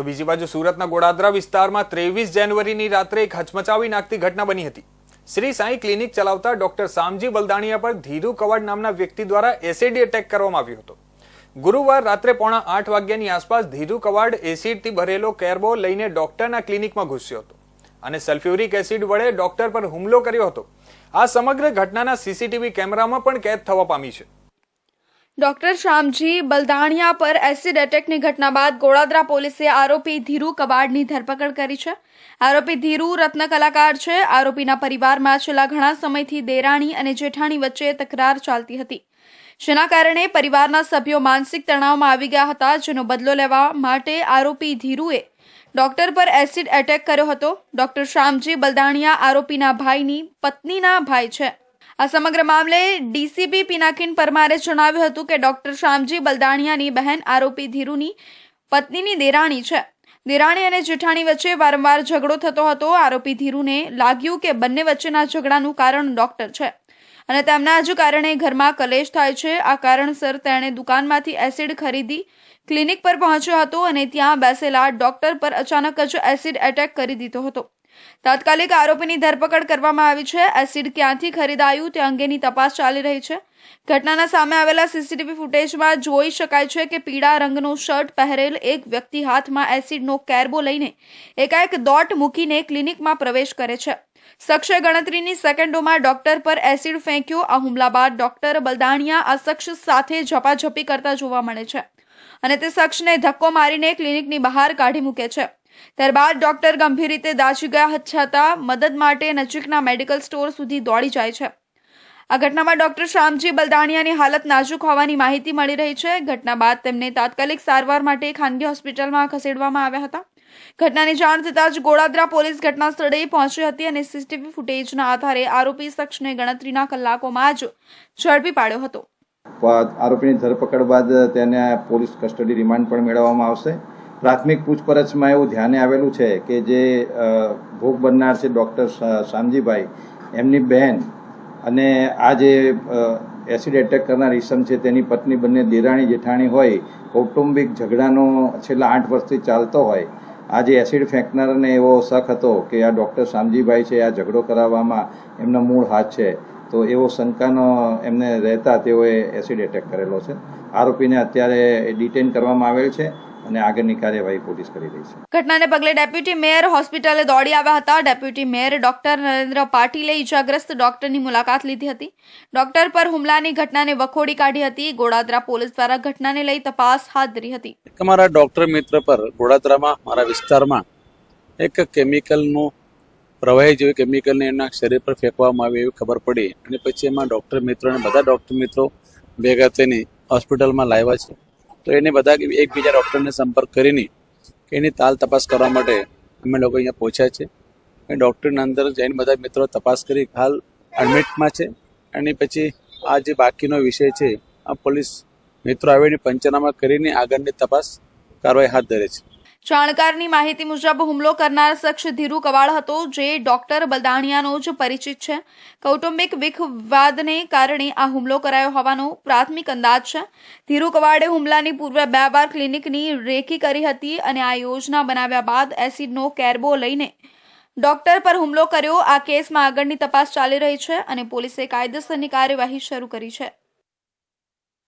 તો બીજી બાજુ સુરતના ગોડાદરા વિસ્તારમાં ત્રેવીસ જાન્યુઆરીની રાત્રે એક હચમચાવી નાખતી ઘટના બની હતી. શ્રી સાંઈ ક્લિનિક ચલાવતા ડોક્ટર સામજી બલદાણિયા પર ધીરુ કવાડ નામના વ્યક્તિ દ્વારા એસિડ એટેક કરવામાં આવ્યો હતો. ગુરુવાર રાત્રે પોણા આઠ વાગ્યાની આસપાસ ધીરુ કવાડ એસિડથી ભરેલો કેરબો લઈને ડોક્ટરના ક્લિનિકમાં ઘૂસ્યો હતો અને સલ્ફ્યુરિક એસિડ વડે ડોક્ટર પર હુમલો કર્યો હતો. આ સમગ્ર ઘટનાના સીસીટીવી કેમેરામાં પણ કેદ થવા પામી છે. ડોક્ટર શ્યામજી બલદાણિયા પર એસિડ એટેકની ઘટના બાદ ગોળાદરા પોલીસે આરોપી ધીરુ કબાડની ધરપકડ કરી છે. આરોપી ધીરુ રત્ન કલાકાર છે. આરોપીના પરિવારમાં છેલ્લા ઘણા સમયથી દેરાણી અને જેઠાણી વચ્ચે તકરાર ચાલતી હતી. જેના કારણે પરિવારના સભ્યો માનસિક તણાવમાં આવી ગયા હતા, જેનો બદલો લેવા માટે આરોપી ધીરુએ ડોક્ટર પર એસિડ એટેક કર્યો હતો. ડોક્ટર શ્યામજી બલદાણિયા આરોપીના ભાઈની પત્નીના ભાઈ છે. આ સમગ્ર મામલે ડીસીપી પિનાકીન પરમારે જણાવ્યું હતું કે ડોક્ટર શ્યામજી બલદાણિયાની બહેન આરોપી ધીરુની પત્નીની દેરાણી છે. દેરાણી અને જેઠાણી વચ્ચે વારંવાર ઝઘડો થતો હતો. આરોપી ધીરુને લાગ્યું કે બંને વચ્ચેના ઝઘડાનું કારણ ડોક્ટર છે અને તેમના જ કારણે ઘરમાં કલેશ થાય છે. આ કારણસર તેણે દુકાનમાંથી એસિડ ખરીદી ક્લિનિક પર પહોંચ્યો હતો અને ત્યાં બેસેલા ડોક્ટર પર અચાનક જ એસિડ એટેક કરી દીધો હતો. તાત્કાલિક આરોપીની ધરપકડ કરવામાં આવી છે. એસિડ ક્યાંથી ખરીદાયું તે અંગેની તપાસ ચાલી રહી છે. ઘટનાના સામે આવેલા સીસીટીવી ફૂટેજમાં જોઈ શકાય છે કે પીળા રંગનો શર્ટ પહેરેલ એક વ્યક્તિ હાથમાં એસિડનો કેરબો લઈને એકાએક દોટ મૂકીને ક્લિનિકમાં પ્રવેશ કરે છે. શખ્સે ગણતરીની સેકન્ડોમાં ડોક્ટર પર એસિડ ફેંક્યો. આ હુમલા બાદ ડોક્ટર બલદાણિયા આ સાથે ઝપાઝપી કરતા જોવા મળે છે અને તે શખ્સને ધક્કો મારીને ક્લિનિકની બહાર કાઢી મૂકે છે. ત્યારબાદ ડોક્ટર ગંભીર રીતે દાઝી ગયા છતાં મદદ માટે નજીકના મેડિકલ સ્ટોર સુધી દોડી જાય છે. આ ઘટનામાં ડોક્ટર શ્યામજી બલદાણિયાની હાલત નાજુક હોવાની માહિતી મળી રહી છે. ઘટના બાદ તેમને તાત્કાલિક સારવાર માટે ખાનગી હોસ્પિટલમાં ખસેડવામાં આવ્યા હતા. ઘટનાની જાણ થતાં જ ગોળાદરા પોલીસ ઘટના સ્થળે પહોંચી હતી અને સીસીટીવી ફૂટેજના આધારે આરોપી શખ્સને ગણતરીના કલાકોમાં જ ઝડપી પાડ્યો હતો. આરોપીની ધરપકડ બાદ તેને પોલીસ કસ્ટડી રિમાન્ડ પણ મેળવવામાં આવશે. પ્રાથમિક પૂછપરછમાં એવું ધ્યાને આવેલું છે કે જે ભોગ બનનાર છે ડૉક્ટર શામજીભાઈ એમની બહેન અને આ જે એસિડ એટેક કરનાર ઈસમ છે તેની પત્ની બંને દેરાણી જેઠાણી હોય, કૌટુંબિક ઝઘડાનો છેલ્લા આઠ વર્ષથી ચાલતો હોય, આ જે એસિડ ફેંકનારને એવો શક હતો કે આ ડૉક્ટર શામજીભાઈ છે, આ ઝઘડો કરાવવામાં એમનો મૂળ હાથ છે, તો એવો શંકાનો એમને રહેતા તેઓએ એસિડ એટેક કરેલો છે. આરોપીને અત્યારે ડિટેન કરવામાં આવેલ છે. અને આગળની કાર્યવાહી પોલીસ કરી રહી છે. ઘટનાને પગલે ડેપ્યુટી મેયર હોસ્પિટલે દોડી આવ્યા હતા. ડેપ્યુટી મેયર ડોક્ટર નરેન્દ્ર પાટીલે ઈજાગ્રસ્ત ડોક્ટરની મુલાકાત લીધી હતી. ડોક્ટર પર હુમલાની ઘટનાને વખોડી કાઢી હતી. ગોડાદરા પોલીસ દ્વારા ઘટનાને લઈ તપાસ હાથ ધરી હતી. મારા ડૉક્ટર મિત્ર પર ગોડાદરામાં મારા વિસ્તારમાં એક કેમિકલનું પ્રવાહી જેવી કેમિકલને એમના શરીર પર ફેંકવામાં આવી એવી ખબર પડી. અને પછી એમાં ડૉક્ટર મિત્રો અને બધા ડૉક્ટર મિત્રો ભેગા થઈને હોસ્પિટલમાં લાવ્યા છે. તો એને બધા એકબીજા ડૉક્ટરને સંપર્ક કરીને એની તાલ તપાસ કરવા માટે અમે લોકો અહીંયા પહોંચ્યા છે. અને ડૉક્ટરના અંદર જઈને બધા મિત્રો તપાસ કરી હાલ એડમિટમાં છે. અને પછી આ જે બાકીનો વિષય છે, આ પોલીસ મિત્રો આવીને પંચનામા કરીને આગળની તપાસ કાર્યવાહી હાથ ધરે છે. જાણકારની માહિતી મુજબ હુમલો કરનાર શખ્સ ધીરુ કવાડ હતો, જે ડોક્ટર બલદાણિયાનો જ પરિચિત છે. કૌટુંબિક વિખવાદને કારણે આ હુમલો કરાયો હોવાનો પ્રાથમિક અંદાજ છે. ધીરુ કવાડે હુમલાની પૂર્વે બે વાર ક્લિનિકની રેકી કરી હતી અને આ યોજના બનાવ્યા બાદ એસિડનો કેરબો લઈને ડોક્ટર પર હુમલો કર્યો. આ કેસમાં આગળની તપાસ ચાલી રહી છે અને પોલીસે કાયદેસરની કાર્યવાહી શરૂ કરી છે.